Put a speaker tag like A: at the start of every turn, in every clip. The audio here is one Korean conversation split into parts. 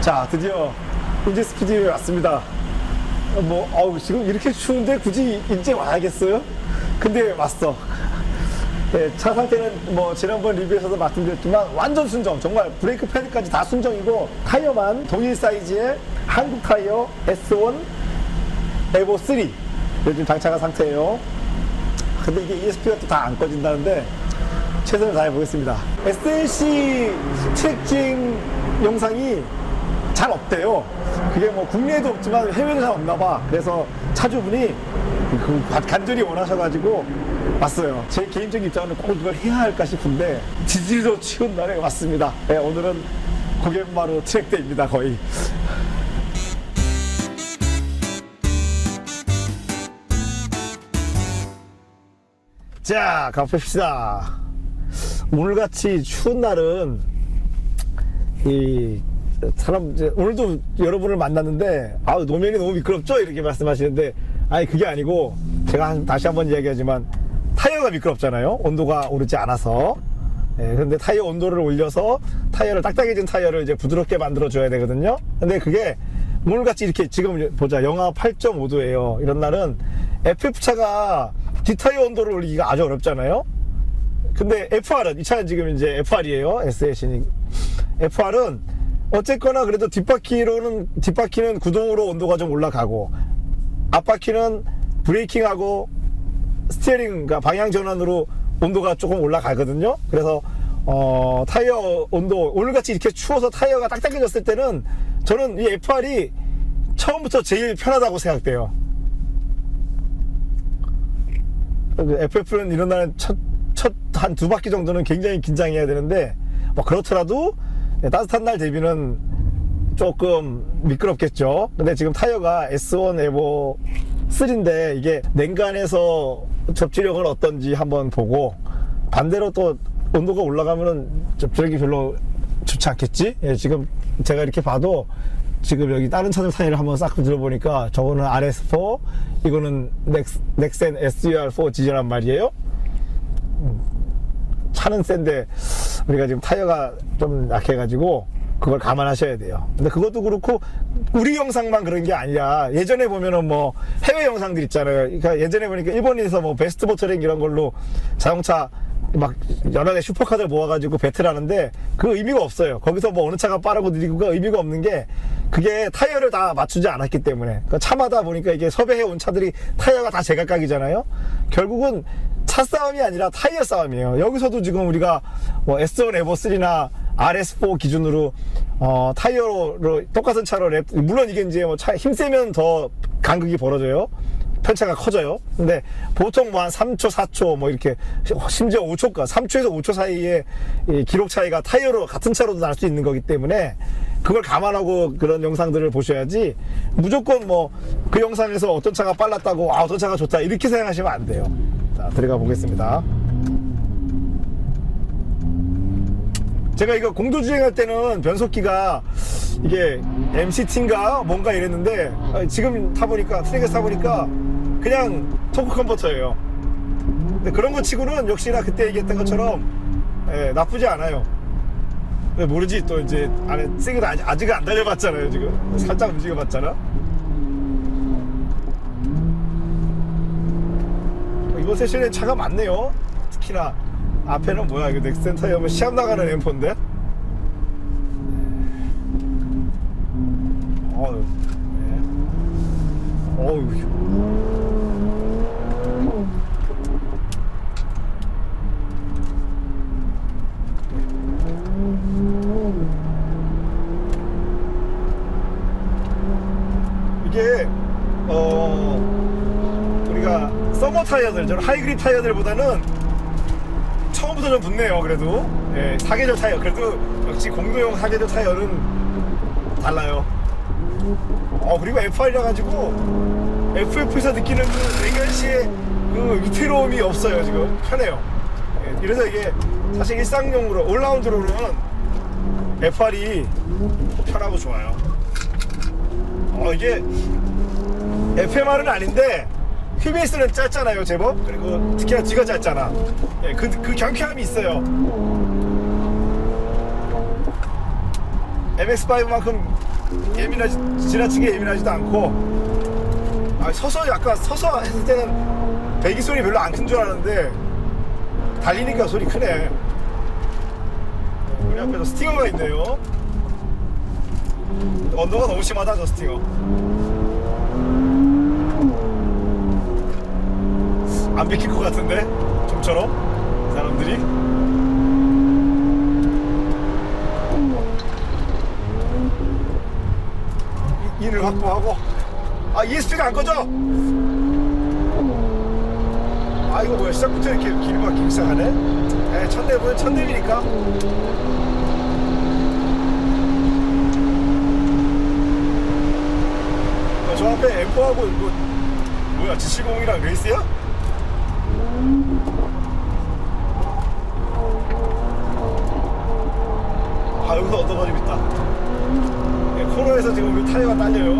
A: 자, 드디어 인제 스피드에 왔습니다. 어, 뭐, 어우, 지금 이렇게 추운데 굳이 일찍 와야겠어요? 근데 왔어. 네, 차 상태는 뭐 지난번 리뷰에서도 말씀드렸지만 완전 순정 정말 브레이크 패드까지 다 순정이고 타이어만 동일 사이즈의 한국 타이어 S1 에보 3 요즘 장착한 상태예요 근데 이게 ESP가 또 다 안 꺼진다는데 최선을 다해 보겠습니다 SLC 트랙 주행 영상이 잘 없대요 그게 뭐 국내에도 없지만 해외도 잘 없나 봐 그래서 차주분이 그 간절히 원하셔가지고 왔어요. 제 개인적인 입장은 꼭 이걸 해야 할까 싶은데 지지리도 치운 날에 왔습니다. 네, 오늘은 고갯마루 트랙대입니다 거의. 자, 가봅시다. 오늘같이 추운 날은 이 사람 이제 오늘도 여러분을 만났는데 아 노면이 너무 미끄럽죠? 이렇게 말씀하시는데 아니 그게 아니고 제가 한- 다시 한번 이야기하지만 타이어가 미끄럽잖아요. 온도가 오르지 않아서. 예, 근데 타이어 온도를 올려서 타이어를 딱딱해진 타이어를 이제 부드럽게 만들어 줘야 되거든요. 근데 그게 오늘같이 이렇게 지금 보자 영하 8.5도예요. 이런 날은 FF차가 뒷타이어 온도를 올리기가 아주 어렵잖아요. 근데 FR은 이 차는 지금 이제 FR이에요. SLC는 FR은 어쨌거나 그래도 뒷바퀴로는 뒷바퀴는 구동으로 온도가 좀 올라가고 앞바퀴는 브레이킹하고 스티어링 그러니까 방향 전환으로 온도가 조금 올라가거든요. 그래서 어, 타이어 온도 오늘같이 이렇게 추워서 타이어가 딱딱해졌을 때는 저는 이 FR이 처음부터 제일 편하다고 생각돼요. FF는 이런 날은 첫, 첫 한 두 바퀴 정도는 굉장히 긴장해야 되는데, 뭐 그렇더라도 네, 따뜻한 날 대비는 조금 미끄럽겠죠. 근데 지금 타이어가 S1 에보 3인데 이게 냉간에서 접지력은 어떤지 한번 보고 반대로 또 온도가 올라가면은 접지력이 별로 좋지 않겠지? 예, 지금 제가 이렇게 봐도 지금 여기 다른 차들 사이를 한번 싹 들어보니까 저거는 RS4, 이거는 넥센 SUR4 지저란 말이에요. 차는 센데 우리가 지금 타이어가 좀 약해가지고 그걸 감안하셔야 돼요. 근데 그것도 그렇고 우리 영상만 그런 게 아니라 예전에 보면은 뭐 해외 영상들 있잖아요. 그러니까 예전에 보니까 일본에서 뭐 베스트 보트랭 이런 걸로 자동차 막 여러 개 슈퍼카들 모아가지고 배틀하는데 그 의미가 없어요. 거기서 뭐 어느 차가 빠르고 느리고가 의미가 없는 게 그게 타이어를 다 맞추지 않았기 때문에 그러니까 차마다 보니까 이게 섭외해 온 차들이 타이어가 다 제각각이잖아요. 결국은 차 싸움이 아니라 타이어 싸움이에요. 여기서도 지금 우리가 뭐 S1 에버 3나 RS4 기준으로 어, 타이어로 똑같은 차로 랩, 물론 이게 이제 뭐 차 힘 세면 더 간극이 벌어져요. 편차가 커져요. 근데 보통 뭐 한 3초, 4초 뭐 이렇게 심지어 5초까 3초에서 5초 사이에 이 기록 차이가 타이어로 같은 차로도 날 수 있는 거기 때문에 그걸 감안하고 그런 영상들을 보셔야지 무조건 뭐 그 영상에서 어떤 차가 빨랐다고 아 어떤 차가 좋다 이렇게 생각하시면 안 돼요. 자 들어가 보겠습니다. 제가 이거 공도 주행할 때는 변속기가 이게 MCT인가 뭔가 이랬는데 아, 지금 타보니까 트랙에서 타보니까 그냥 토크 컨버터예요. 근데 그런 거 치고는 역시나 그때 얘기했던 것처럼 예, 나쁘지 않아요. 모르지 또 이제 안에 세게 아직, 아직은 안 달려봤잖아요 지금 살짝 움직여봤잖아. 이번 세션에 차가 많네요. 특히나 앞에는 뭐야 이거 넥센터에 오면 시합 나가는 엠포인데. 어휴. 네. 어휴. 이게 어 우리가 서머 타이어들, 저는 하이그립 타이어들보다는 처음부터 좀 붙네요. 그래도 예, 사계절 타이어. 그래도 역시 공도용 사계절 타이어는 달라요. 어 그리고 F1이라 가지고 FF에서 느끼는 그 냉간시의 그 위태로움이 없어요. 지금 편해요. 예, 그래서 이게 사실 일상용으로 올라운드로는 F1이 편하고 좋아요. 어 이게 FMR은 아닌데 휠베이스는 짧잖아요 제법 그리고 특히나 뒤가 짧잖아 예, 그, 그 경쾌함이 있어요 MX5만큼 예민하지 지나치게 예민하지도 않고 아, 서서 약간 서서 했을 때는 배기 소리 별로 안 큰 줄 알았는데 달리니까 소리 크네. 우리 앞에서 스팅어가 있네요. 언더가 너무 심하다 저 스팅어. 안 비킬 것 같은데? 좀처럼? 사람들이. 이- 인을 확보하고. 아 ESP가 안 꺼져! 아 이거 뭐야? 시작부터 이렇게 길이 막히기 시작하네? 에 첫내보면 첫내비니까. 어, 저 앞에 M4하고 이거 뭐야? G70이랑 레이스야? 여기서 언더가 좀 있다 예, 코너에서 지금 우리 타이어가 딸려요.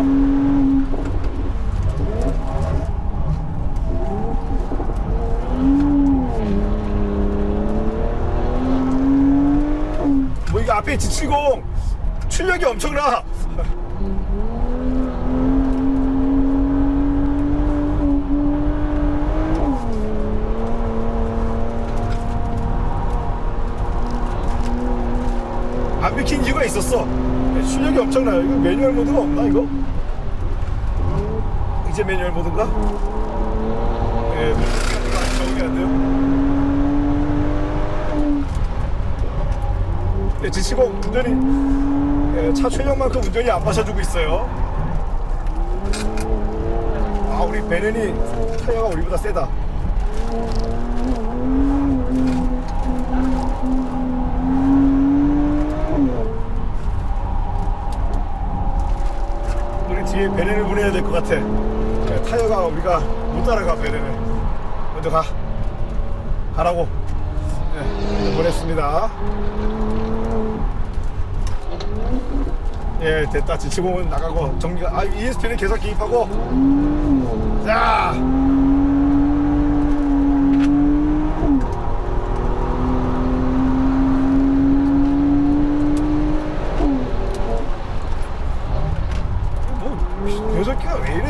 A: 뭐 이거 앞에 지치공 출력이 엄청나. 이유가 있었어. 네, 출력이 엄청나요. 이거 매뉴얼 모드가 없나 이거? 이제 매뉴얼 모드인가? 예, 적응이 안 돼요. 네, 지치고 운전이 예, 차 출력만큼 운전이 안 마셔주고 있어요. 아, 우리 베렌이 타이어가 우리보다 세다. 베렌을 보내야 될 것 같아. 네, 타이어가 우리가 못 따라가 베렌을. 먼저 가. 가라고. 네, 보냈습니다. 예, 됐다. 지치공은 나가고 정리가. 아, ESP는 계속 기입하고. 자. 뭐,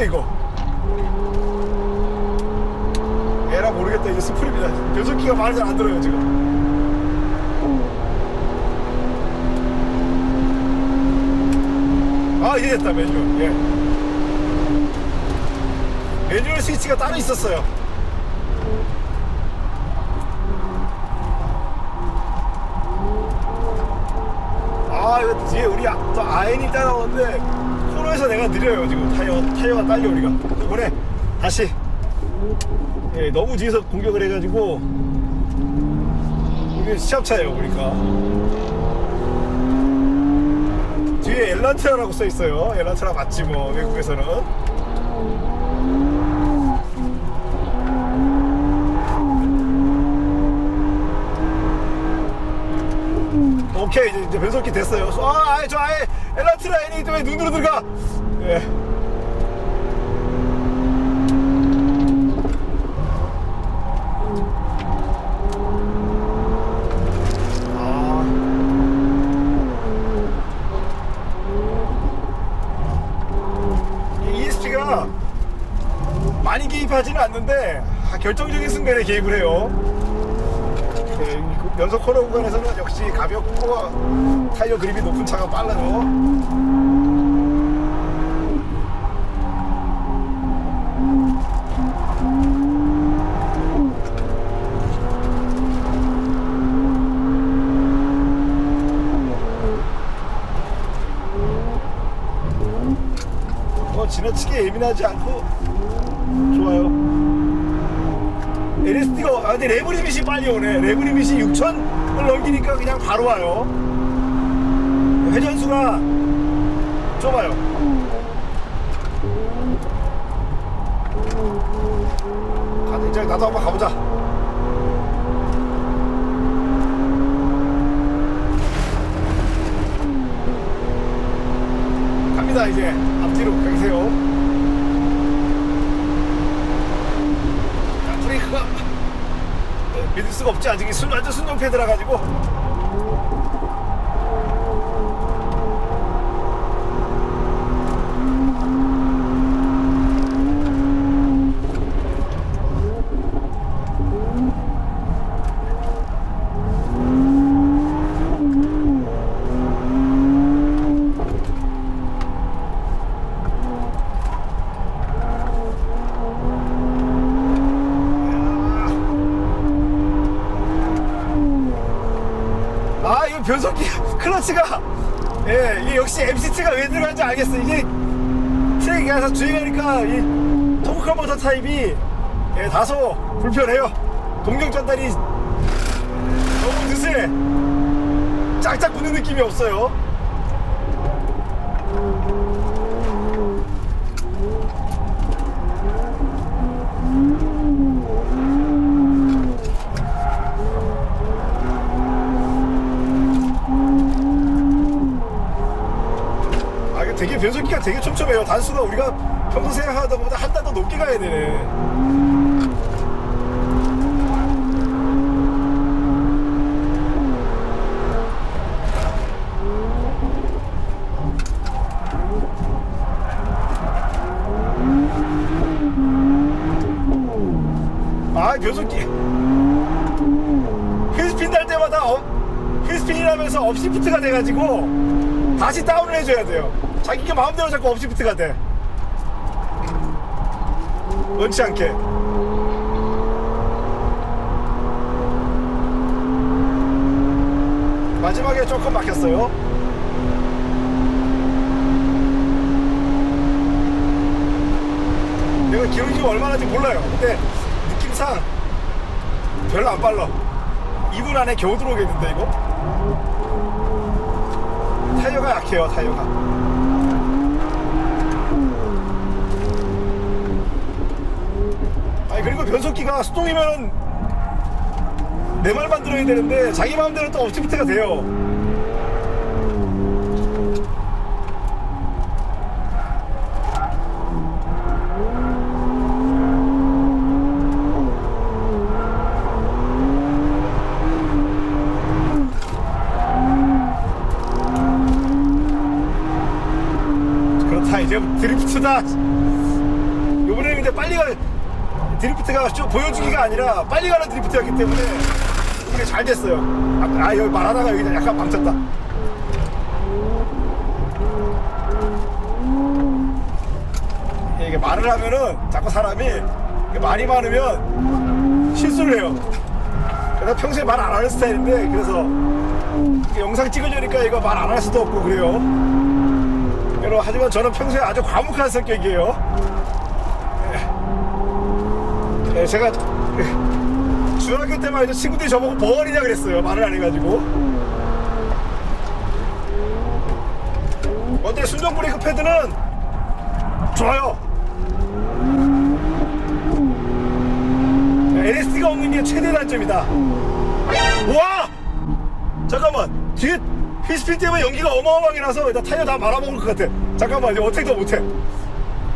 A: 이래 이거? 에라 모르겠다. 이제 스프립니다. 녀석기가 말을 잘 안 들어요 지금. 아 이제 됐다 매뉴얼. 예. 매뉴얼 스위치가 따로 있었어요. 아 이거 뒤에 우리 아, 또 아엔이 따라오는데 코너에서 내가 느려요 지금. 타이어 타이어가 딸려 우리가. 이번에 다시. 예, 너무 뒤에서 공격을 해가지고. 이게 시합차예요 보니까. 뒤에 엘란트라라고 써 있어요. 엘란트라 맞지 뭐 외국에서는. 오케이 이제, 이제 변속기 됐어요. 아, 아예 저 아예 엘라트라 애니 왜 눈으로 들어가? 예. 아. 이 ESP가 많이 개입하지는 않는데 아, 결정적인 순간에 개입을 해요. 연속 코너 구간에서는 역시 가볍고 타이어 그립이 높은 차가 빨라요. 뭐 지나치게 예민하지 않고 좋아요. LSD가 아 근데 레브리밋이 빨리 오네. 레브리밋이 6천을 넘기니까 그냥 바로 와요. 회전수가 좁아요. 가자 이제 나도 한번 가보자. 갑니다 이제. 앞뒤로 가세요. 자, 브레이크가 네, 믿을 수가 없지. 아직 순 완전 순정 패드라 가지고 지금 변속기 클러치가 예 이게 역시 MCT가 왜 들어간지 알겠어. 이게 트랙에서 주행하니까 이 토크카 모터 타입이 예, 다소 불편해요. 동력 전달이 너무 느슨해. 짝짝 붙는 느낌이 없어요 아 이게 되게 촘촘해요. 단수가 우리가 평소 생각하던 것보다 한 단 더 높게 가야 되네. 아 변속기 휠스핀 달 때마다 어, 휠스핀이라면서 업시프트가 돼가지고 다시 다운을 해줘야 돼요 자기가 마음대로 자꾸 업시프트가 돼. 원치 않게. 마지막에 조금 막혔어요. 내가 지금 얼마나인지 몰라요. 근데 느낌상 별로 안 빨라. 2분 안에 겨우 들어오겠는데 이거? 타이어가 약해요 타이어가 아니 그리고 변속기가 수동이면은 내 말만 들어야 되는데 자기 마음대로 또 업시프트가 돼요. 그렇다 이제 드리프트다 요번에는 근데 빨리 가 드리프트가 좀 보여주기가 아니라 빨리 가는 드리프트였기 때문에 이게 잘 됐어요. 아, 아, 여기 말하다가 여기 약간 멈췄다. 이게 말을 하면은 자꾸 사람이 말이 많으면 실수를 해요. 내가 평소에 말 안 하는 스타일인데 그래서 영상 찍으려니까 이거 말 안 할 수도 없고 그래요. 여러분 하지만 저는 평소에 아주 과묵한 성격이에요. 예. 예, 제가 예, 중학교 때만 해도 친구들이 저보고 벙어리냐 그랬어요. 말을 안 해가지고. 근데 순정 브레이크 패드는 좋아요. LSD가 없는 게 최대 단점이다. 와! 잠깐만 뒤에 휘스핀 때문에 연기가 어마어마하게 나서 나 타이어 다 말아먹을 것 같아 잠깐만 이제 어떻게 더 못해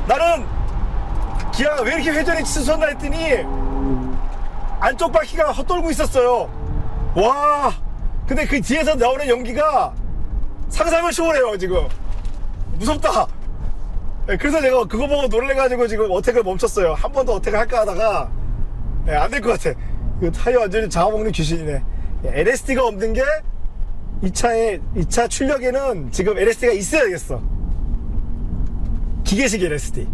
A: 나는 기아가 왜 이렇게 회전이 치솟나 했더니 안쪽 바퀴가 헛돌고 있었어요. 와 근데 그 뒤에서 나오는 연기가 상상을 초월해요 지금. 무섭다. 예, 그래서 제가 그거 보고 놀래가지고 지금 어택을 멈췄어요. 한 번 더 어택을 할까 하다가 예, 안될 것 같아. 이 타이어 완전히 잡아먹는 귀신이네. LSD가 없는 게 이 차의 이차 출력에는 지금 LSD가 있어야겠어. 기계식 LSD.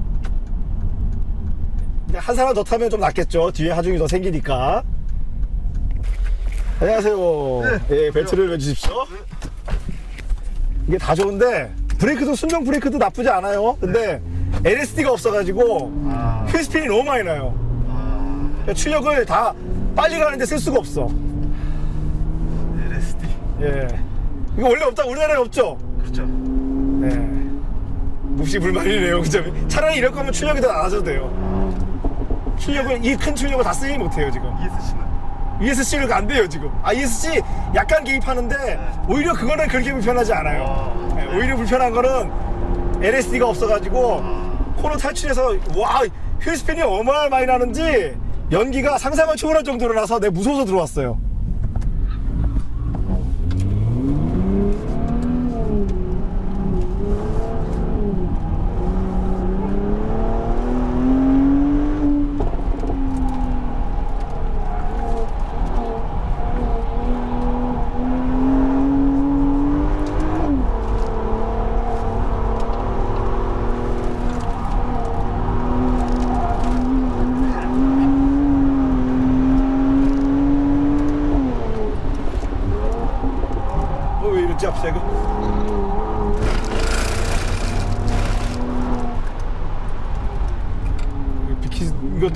A: 근데 한 사람 더 타면 좀 낫겠죠. 뒤에 하중이 더 생기니까. 안녕하세요. 예, 벨트를 매주십시오. 이게 다 좋은데 브레이크도 순정 브레이크도 나쁘지 않아요. 근데 LSD가 없어가지고
B: 아.
A: 휠스핀이 너무 많이 나요. 그러니까 출력을 다 빨리 가는데 쓸 수가 없어.
B: LSD
A: 예. 이거 원래 없다. 우리나라에 없죠?
B: 그렇죠
A: 네. 몹시 불만이네요. 그죠? 차라리 이럴 거면 출력이 더 낮아도 돼요. 출력을, 이 큰 출력을 다 쓰지 못해요, 지금.
B: ESC는
A: ESC가 안 돼요, 지금. 아, ESC 약간 개입하는데, 오히려 그거는 그렇게 불편하지 않아요.
B: 아,
A: 네, 오히려 불편한 거는 LSD가 없어가지고, 코너 탈출해서, 와, 휠스핀이 얼마나 많이 나는지, 연기가 상상을 초월할 정도로 나서 내가 무서워서 들어왔어요.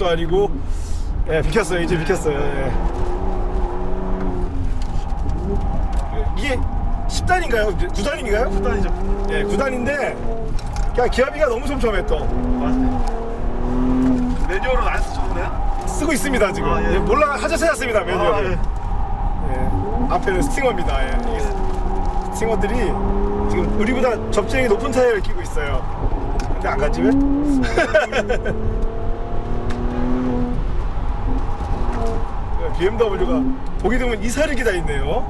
A: 것도 아니고 예 비켰어요 이제 비켰어요 예. 이게 10단인가요? 9단인가요?
B: 9단이죠.
A: 예 9단인데 그냥 기압이가 너무 촘촘해 또
B: 맞아요. 매뉴얼은 안 쓰셨나요?
A: 쓰고 있습니다 지금
B: 아, 예.
A: 예, 몰라 하자 찾았습니다 매뉴얼
B: 아, 예.
A: 예. 앞에는 스팅어입니다 예. 이게 스팅어들이 지금 우리보다 접지력이 높은 타이어를 끼고 있어요 근데 안 갔지 왜? BMW가 보게 되면 이사르기 다 있네요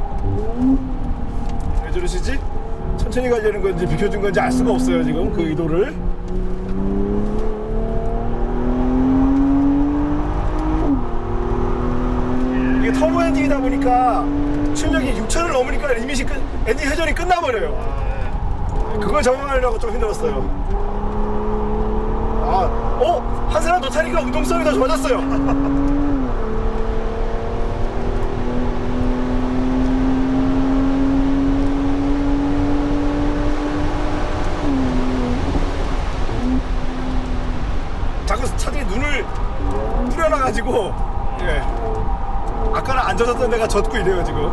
A: 왜 저러시지? 천천히 가려는 건지 비켜준 건지 알 수가 없어요 지금 그 의도를 이게 터보 엔진이다 보니까 출력이 6천을 넘으니까 리밋이 끝, 엔진 회전이 끝나버려요.
B: 아,
A: 그걸 적응하려고 좀 힘들었어요. 아, 어? 한 사람 더 타니까 운동성이 더 좋아졌어요. 젖었던 데가 젖고 이래요, 지금.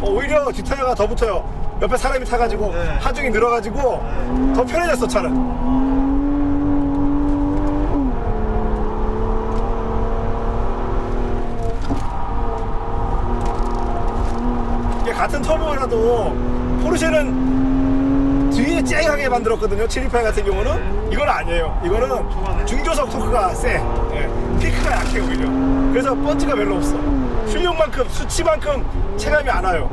A: 어, 오히려 뒷타이어가 더 붙어요. 옆에 사람이 타가지고
B: 네.
A: 하중이 늘어가지고 더 편해졌어 차는. 터보라도 포르쉐는 뒤에 쨍하게 만들었거든요. 728 같은 경우는 이건 아니에요. 이거는? 중조석 토크가 세. 예, 피크가 약해 오히려. 그래서 펀치가 별로 없어. 출력만큼 수치만큼 체감이 안 와요.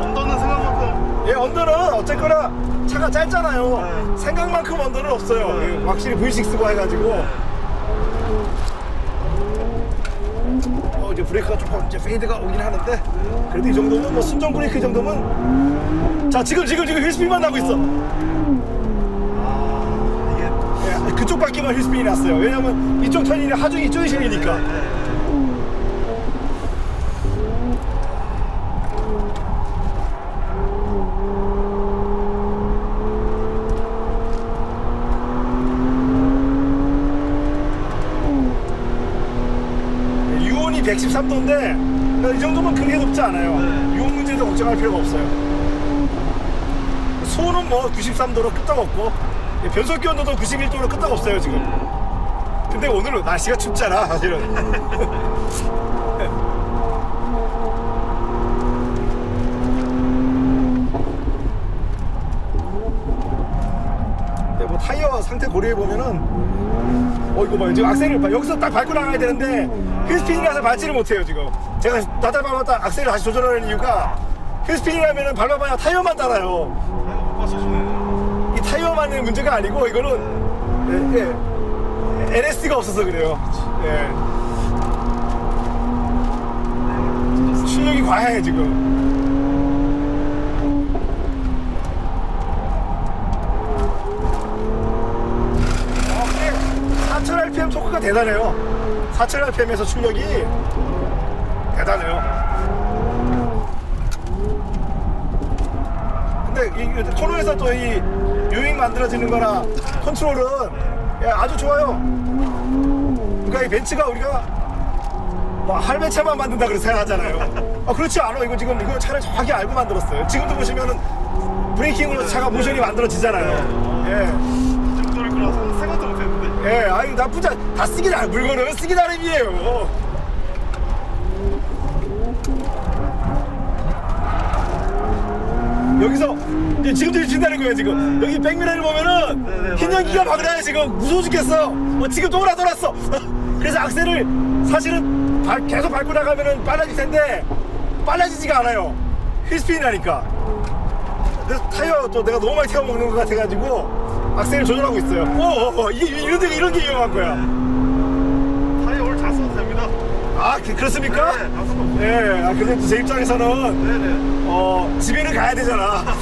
B: 언더는 생각만큼
A: 예, 언더는 어쨌거나 차가 짧잖아요.
B: 네.
A: 생각만큼 언더는 없어요.
B: 네.
A: 예, 확실히 V6고 해가지고. 어, 이제 브레이크가 조금 이제 페이드가 오긴 하는데 그래도 이 정도면 뭐 순정 브레이크 정도면 자 지금 지금 지금 휠스핀만 나고 있어.
B: 아, 이게
A: 예, 그쪽 바퀴만 휠스핀이 났어요. 왜냐면 이쪽 턴이 하중이 이쪽이 실리니까.
B: 네.
A: 113도인데 이 정도면 크게 높지 않아요.
B: 네.
A: 유온 문제도 걱정할 필요가 없어요. 수온은 뭐 93도로 끄떡없고 변속기 온도도 91도로 끄떡없어요 지금. 근데 오늘 날씨가 춥잖아 사실은. 근데 뭐 타이어 상태 고려해 보면은 어 이거 봐요. 지금 악셀을 봐. 여기서 딱 밟고 나가야 되는데 휠스핀이라서 밟지를 못해요 지금. 제가 나달 밟았다 악셀을 다시 조절하는 이유가 휠스핀이라면은 밟아봐야 타이어만 따라요. 이 타이어만의 문제가 아니고 이거는 예, 예, LS가 없어서 그래요. 예. 출력이 과해 지금 4000rpm 토크가 대단해요. 4000rpm에서 출력이 대단해요. 근데 이 코너에서 또 이 유잉 만들어지는 거나 컨트롤은 예, 아주 좋아요. 그러니까 이 벤츠가 우리가 뭐 할배차만 만든다 그래서 생각하잖아요. 아 그렇지 않아. 이거 지금 이거 차를 정확히 알고 만들었어요. 지금도 보시면은 브레이킹으로 차가 모션이 만들어지잖아요. 예.
B: 이 정도일 거라서 생각도 못했는데.
A: 예, 아니 나쁘지 않, 다 쓰기 나 물건은 쓰기 나름이에요. 여기서 이제 지금 들진다는 거예요 지금. 여기 백미러를 보면은 흰. 연기가 막 나요 지금. 무서워 죽겠어. 어, 지금 돌아 돌았어. 그래서 악셀을 사실은 발- 계속 밟고 나가면은 빨라질 텐데 빨라지지가 않아요. 휠스핀이 나니까. 그래서 타이어 또 내가 너무 많이 태워 먹는 것 같아가지고 악셀을 조절하고 있어요 오, 오, 오, 이게 이런 데 이런 게 위험한 거야
B: 타이어 오늘 잘 써도 됩니다.
A: 아 그, 그렇습니까?
B: 네, 다 써도
A: 예, 아, 근데 또제 입장에서는
B: 네네.
A: 어, 집에는 가야 되잖아.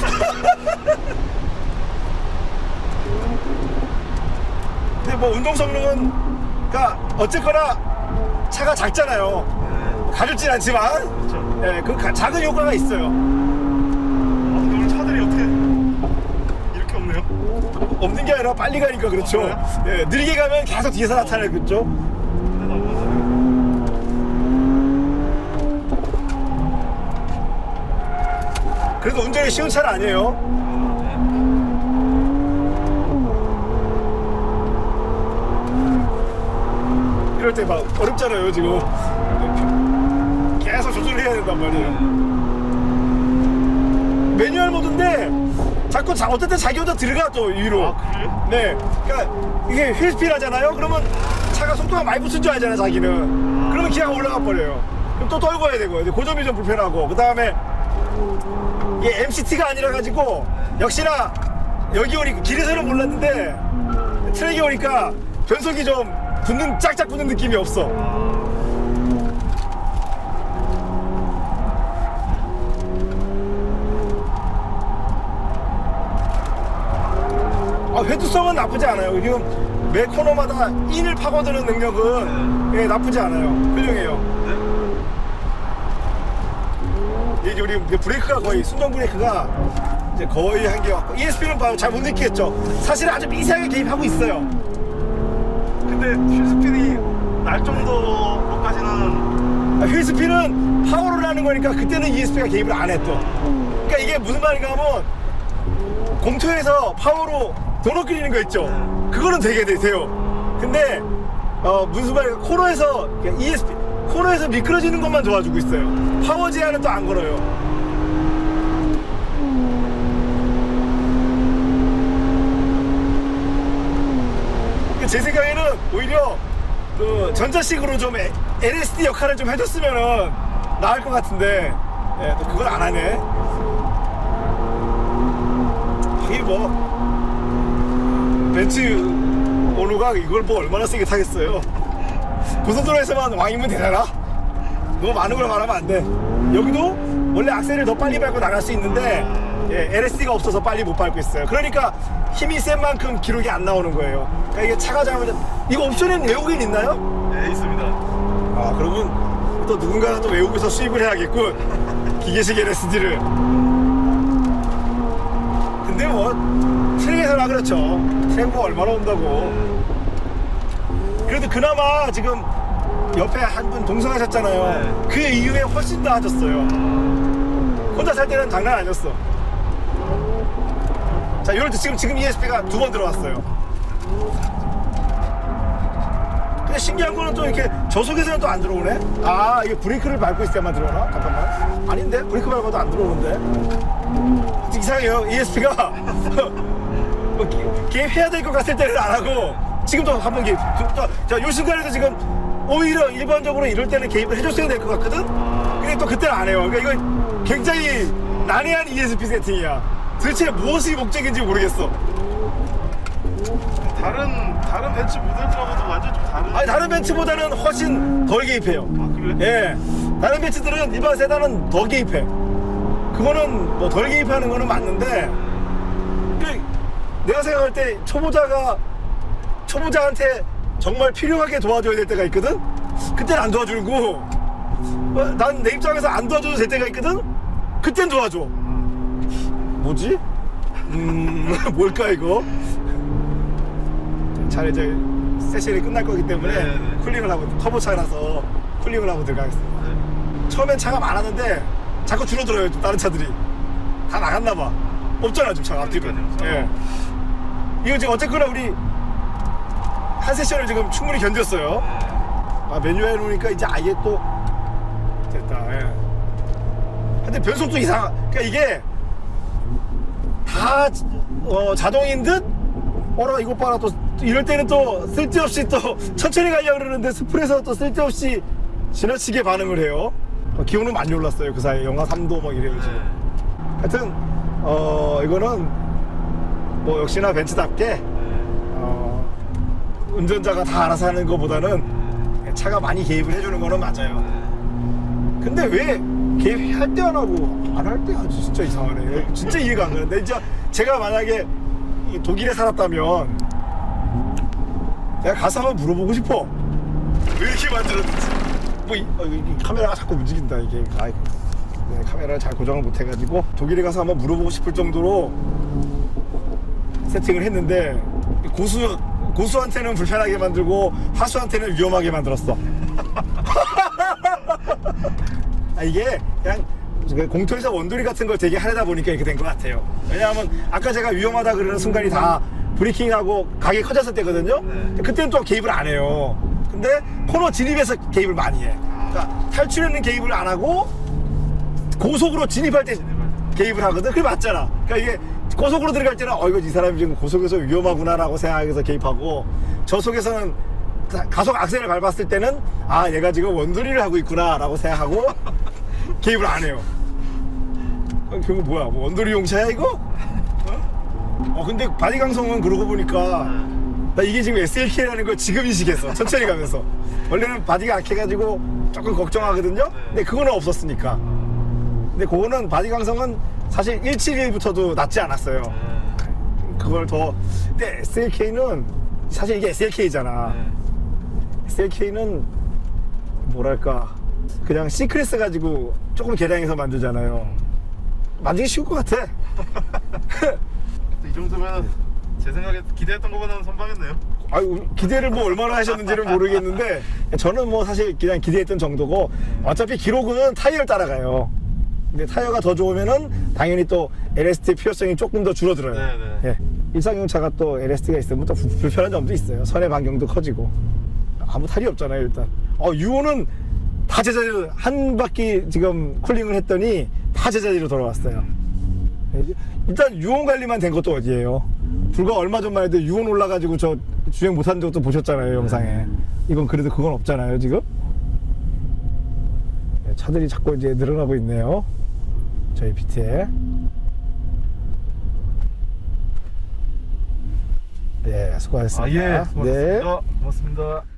A: 근데 뭐 운동 성능은, 그니까, 어쨌거나 차가 작잖아요.
B: 네.
A: 가볍진 않지만,
B: 그렇죠.
A: 예, 그 가- 작은 효과가 있어요.
B: 아, 근데 오늘 차들이 어떻게 이렇게
A: 없는 게 아니라 빨리 가니까 그렇죠.
B: 아,
A: 예, 느리게 가면 계속 뒤에서
B: 너무 많아요.
A: 그래도 운전이 쉬운 차는 아니에요. 이럴 때 막 어렵잖아요, 지금. 계속 조절해야 된단 말이에요. 매뉴얼 모드인데 자꾸 자, 때 자기 혼자 들어가 또 위로.
B: 아, 그래요?
A: 네. 그러니까 이게 휠스핀 하잖아요. 그러면 차가 속도가 많이 붙은 줄 알잖아요, 자기는. 그러면 기아가 올라가 버려요. 그럼 또 떨궈야 되고, 이제 그 점이 좀 불편하고. 그 다음에 이게 MCT가 아니라 가지고 역시나 여기 오니까 길에서는 몰랐는데 트랙에 오니까 변속이 좀 붙는 짝짝 붙는 느낌이 없어. 아, 회두성은 나쁘지 않아요. 지금 매 코너마다 인을 파고드는 능력은 예, 나쁘지 않아요. 훌륭해요. 이게 우리 브레이크가 거의 순정 브레이크가 이제 거의 한개 왔고 ESP는 잘못 느끼겠죠. 사실 아주 미세하게 개입하고 있어요.
B: 근데 휠스핀이 날 정도까지는
A: 아, 휠스핀은 파워를 하는 거니까 그때는 ESP가 개입을 안해 또. 그러니까 이게 무슨 말인가 하면 공터에서 파워로 도넛 끓이는 거 있죠. 그거는 되게 돼- 돼요. 근데 어, 말인가 코너에서 그러니까 ESP 코너에서 미끄러지는 것만 도와주고 있어요. 파워 제한은 또 안 걸어요. 그제 생각에는 오히려 그 전자식으로 좀 에- LSD 역할을 좀 해줬으면은 나을 것 같은데 예, 또 그걸 안 하네. 이게 뭐 벤츠 오너가 이걸 뭐 얼마나 세게 타겠어요. 고속도로에서만 왕이면 되잖아. 너무 많은 걸 말하면 안 돼. 여기도 원래 악셀을 더 빨리 밟고 나갈 수 있는데 예, LSD가 없어서 빨리 못 밟고 있어요. 그러니까 힘이 센 만큼 기록이 안 나오는 거예요. 그러니까 이게 차가 잘못 이거 옵션은 외우긴 있나요?
B: 네, 있습니다.
A: 아 그러면 또 누군가는 또 외국에서 수입을 해야겠군 기계식 LSD를 근데 뭐 트랙에서나 그렇죠 뭐 얼마나 온다고 그래도 그나마 지금 옆에 한 분 동성하셨잖아요
B: 네.
A: 그 이후에 훨씬 나아졌어요 혼자 살 때는 장난 아니었어 자 이럴 때 지금 지금 ESP가 두 번 들어왔어요 근데 신기한 거는 또 이렇게 저속에서는 또 안 들어오네? 아, 이게 브레이크를 밟고 있을 때만 들어오나? 잠깐만. 아닌데? 브레이크 밟아도 안 들어오는데? 이상해요. ESP가. 뭐 게- 게임해야 될 것 같을 때는 안 하고, 지금도 한번 게임. 저, 저, 저, 요 순간에도 지금 오히려 일반적으로 이럴 때는 개입을 해줬어야 될 것 같거든? 근데 또 그때는 안 해요. 그러니까 이건 굉장히 난해한 ESP 세팅이야. 도대체 무엇이 목적인지 모르겠어.
B: 다른 다른 벤츠 모델들하고도 완전 좀 다른.
A: 아니 다른 벤츠보다는 훨씬 덜 개입해요.
B: 아, 그래요?
A: 예. 다른 벤츠들은 일반 세단은 더 개입해. 그거는 뭐 덜 개입하는 거는 맞는데 그 내가 생각할 때 초보자가 초보자한테 정말 필요하게 도와줘야 될 때가 있거든. 그때는 안 도와주고 난내 입장에서 안 도와줘도 될 때가 있거든. 그땐 도와줘. 뭐지? 음 뭘까 이거? 잘 이제 세션이 끝날 거기 때문에
B: 네, 네.
A: 쿨링을 하고 터보차라서 쿨링을 하고 들어가겠습니다.
B: 네.
A: 처음엔 차가 많았는데 자꾸 줄어들어요 다른 차들이 다 나갔나 봐. 없잖아 지금 차가 앞뒤로. 예. 이거 지금 어쨌거나 우리 한 세션을 지금 충분히 견뎠어요. 아 메뉴 해놓으니까 이제 아예 또 됐다. 예. 근데 변속도 이상. 그러니까 이게 다 어, 자동인 듯 어라 이거 봐라 또 이럴 때는 또 쓸데없이 또 천천히 가려고 그러는데 스프에서 또 쓸데없이 지나치게 반응을 해요 어, 기온은 많이 올랐어요 그 사이 에 영하 3도 막 이래요 지금
B: 네.
A: 하여튼 어 이거는 뭐 역시나 벤츠답게
B: 네.
A: 어, 운전자가 다 알아서 하는 것보다는 차가 많이 개입을 해주는 거는 맞아요. 근데 왜 개입할 때 안 하고 안 할 때 하지 진짜 이상하네. 진짜 이해가 안 가는데. 진짜 제가 만약에 이 독일에 살았다면 내가 가서 한번 물어보고 싶어. 왜 이렇게 만들었는지. 뭐 이, 어, 이 카메라가 자꾸 움직인다 이게. 아이고. 네, 카메라를 잘 고정을 못 해가지고 독일에 가서 한번 물어보고 싶을 정도로 세팅을 했는데 고수 고수한테는 불편하게 만들고 하수한테는 위험하게 만들었어. 아, 이게 그냥 그 공터에서 원돌이 같은 걸 되게 하려다 보니까 이렇게 된 것 같아요. 왜냐하면 아까 제가 위험하다 그러는 순간이 다 브레이킹하고 각이 커졌을 때거든요.
B: 네.
A: 그때는 또 개입을 안 해요. 근데 코너 진입에서 개입을 많이 해. 그러니까 탈출에는 개입을 안 하고 고속으로 진입할 때 개입을 하거든. 그게 맞잖아. 그러니까 이게 고속으로 들어갈 때는 어 이거 이 사람이 지금 고속에서 위험하구나라고 생각해서 개입하고 저속에서는 가- 가속 악셀을 밟았을 때는 아 얘가 지금 원돌이를 하고 있구나라고 생각하고 개입을 안 해요. 어, 그거 뭐야? 뭐 원돌이 용차야 이거? 어? 어, 근데 바디 강성은 그러고 보니까 나 이게 지금 SLK라는 걸 지금 인식했어. 천천히 가면서. 원래는 바디가 약해가지고 조금 걱정하거든요. 근데 그거는 없었으니까. 근데 그거는 바디 강성은 사실 171부터도 낮지 않았어요.
B: 네.
A: 그걸 더. 근데 SLK는 사실 이게 SLK잖아.
B: 네.
A: SLK는 뭐랄까 그냥 C클래스 가지고 조금 개량해서 만들잖아요. 만들기 쉬울 것 같아.
B: 이 정도면 제 생각에 기대했던 것보다는 선방했네요.
A: 아유 기대를 뭐 얼마나 하셨는지는 모르겠는데 저는 뭐 사실 그냥 기대했던 정도고 어차피 기록은 타이어를 따라가요. 근데 타이어가 더 좋으면은 당연히 또 LST 필요성이 조금 더 줄어들어요.
B: 네, 네.
A: 예. 일상용 차가 또 LST가 있으면 또 불- 불편한 점도 있어요. 선의 반경도 커지고 아무 탈이 없잖아요 일단. 어 유호는 다 제자리로 한 바퀴 지금 쿨링을 했더니 다 제자리로 돌아왔어요. 일단 유온 관리만 된 것도 어디예요? 불과 얼마 전만 해도 유온 올라가지고 저 주행 못한 적도 보셨잖아요 영상에. 이건 그래도 그건 없잖아요 지금. 네, 차들이 자꾸 이제 늘어나고 있네요. 저희 BT에. 네, 수고하셨습니다.
B: 아 예.
A: 네.
B: 고맙습니다. 고맙습니다.